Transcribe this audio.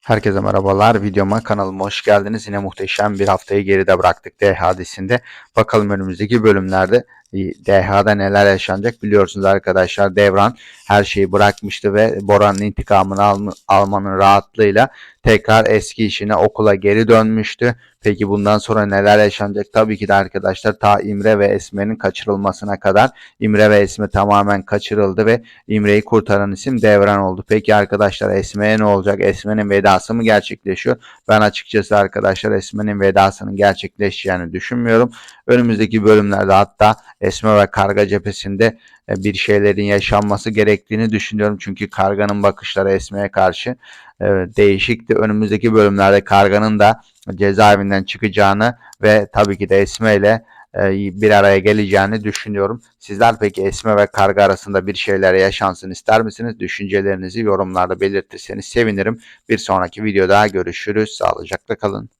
Herkese merhabalar. Videoma kanalıma hoş geldiniz. Yine muhteşem bir haftayı geride bıraktık DH dizisinde. Bakalım önümüzdeki bölümlerde DH'da neler yaşanacak biliyorsunuz arkadaşlar. Devran her şeyi bırakmıştı ve Bora'nın intikamını alma- almanın rahatlığıyla tekrar eski işine okula geri dönmüştü. Peki bundan sonra neler yaşanacak? Tabii ki de arkadaşlar ta İmre ve Esme'nin kaçırılmasına kadar İmre ve Esme tamamen kaçırıldı ve İmre'yi kurtaran isim Devran oldu. Peki arkadaşlar Esme'ye ne olacak? Esme'nin vedası mı gerçekleşiyor? Ben açıkçası arkadaşlar Esme'nin vedasının gerçekleşeceğini düşünmüyorum. Önümüzdeki bölümlerde hatta Esme ve Karga cephesinde e, bir şeylerin yaşanması gerektiğini düşünüyorum. Çünkü Karga'nın bakışları Esme'ye karşı e, değişikti. Önümüzdeki bölümlerde Karga'nın da cezaevinden çıkacağını ve tabii ki de Esme ile e, bir araya geleceğini düşünüyorum. Sizler peki Esme ve Karga arasında bir şeyler yaşansın ister misiniz? Düşüncelerinizi yorumlarda belirtirseniz sevinirim. Bir sonraki videoda görüşürüz. Sağlıcakla kalın.